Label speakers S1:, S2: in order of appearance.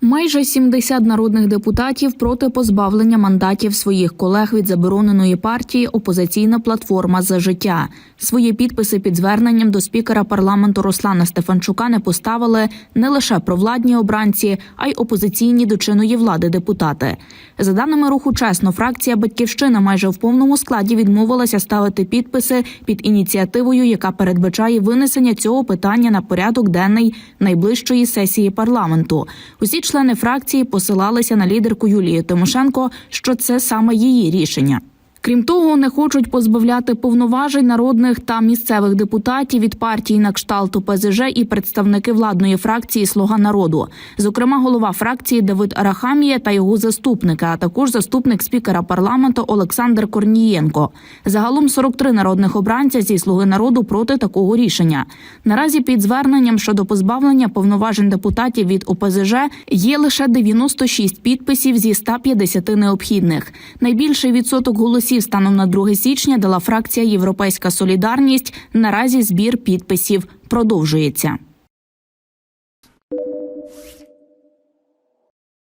S1: Майже 70 народних депутатів проти позбавлення мандатів своїх колег від забороненої партії Опозиційна платформа за життя. Свої підписи під зверненням до спікера парламенту Руслана Стефанчука не поставили не лише провладні обранці, а й опозиційні до чинної влади депутати. За даними руху чесно, фракція Батьківщина майже в повному складі відмовилася ставити підписи під ініціативою, яка передбачає винесення цього питання на порядок денний найближчої сесії парламенту. Усі члени фракції посилалися на лідерку Юлію Тимошенко, що це саме її рішення. Крім того, не хочуть позбавляти повноважень народних та місцевих депутатів від партії на кшталт ОПЗЖ і представники владної фракції Слуга народу, зокрема, голова фракції Давид Арахамія та його заступника, а також заступник спікера парламенту Олександр Корнієнко. Загалом 43 народних обранця зі слуги народу проти такого рішення. Наразі під зверненням щодо позбавлення повноважень депутатів від ОПЗЖ є лише 96 підписів зі 150 необхідних. Найбільший відсоток голосів станом на 2 січня дала фракція Європейська Солідарність. Наразі збір підписів продовжується.